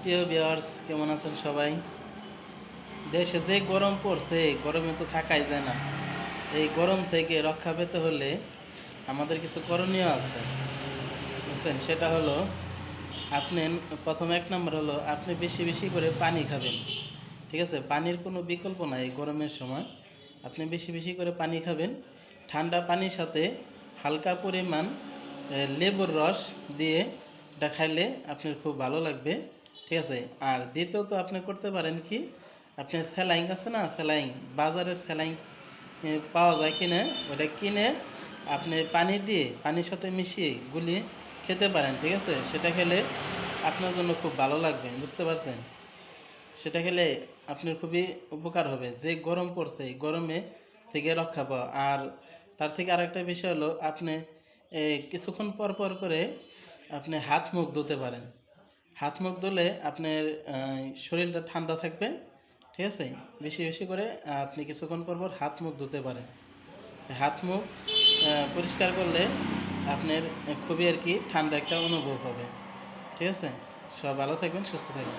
প্রিয় ভিউয়ার্স কেমন আছেন সবাই? দেশে যে গরম পড়ছে, গরমে তো থাকাই যায় না। এই গরম থেকে রক্ষা পেতে হলে আমাদের কিছু করণীয় আছে। বুঝছেন? সেটা হলো, আপনি প্রথম এক নম্বর হলো, আপনি বেশি বেশি করে পানি খাবেন। ঠিক আছে? পানির কোনো বিকল্প নাই এই গরমের সময়। আপনি বেশি বেশি করে পানি খাবেন। ঠান্ডা পানির সাথে হালকা পরিমাণ লেবুর রস দিয়ে এটা খাইলে আপনার খুব ভালো লাগবে। ঠিক আছে? আর দ্বিতীয়ত আপনি করতে পারেন কি, আপনি স্যালাইন আছে না, স্যালাইন, বাজারে স্যালাইন পাওয়া যায় কিনে, ওটা কিনে আপনি পানি দিয়ে, পানির সাথে মিশিয়ে গুলিয়ে খেতে পারেন, ঠিক আছে? সেটা খেলে আপনার জন্য খুব ভালো লাগবে, বুঝতে পারছেন? সেটা খেলে আপনার খুবই উপকার হবে, যে গরম পড়ছে গরমে থেকে রক্ষা পাওয়া। আর তার থেকে আরেকটা বিষয় হলো, আপনি কিছুক্ষণ পর পর করে আপনি হাত মুখ ধুতে পারেন। হাত মুখ ধুলে আপনার শরীরটা ঠান্ডা থাকবে, ঠিক আছে? বেশি বেশি করে আপনি কিছুক্ষণ পর পর হাত মুখ ধুতে পারেন। হাত মুখ পরিষ্কার করলে আপনার খুবই আর কি ঠান্ডা একটা অনুভব হবে। ঠিক আছে? সব ভালো থাকবেন, সুস্থ থাকবেন।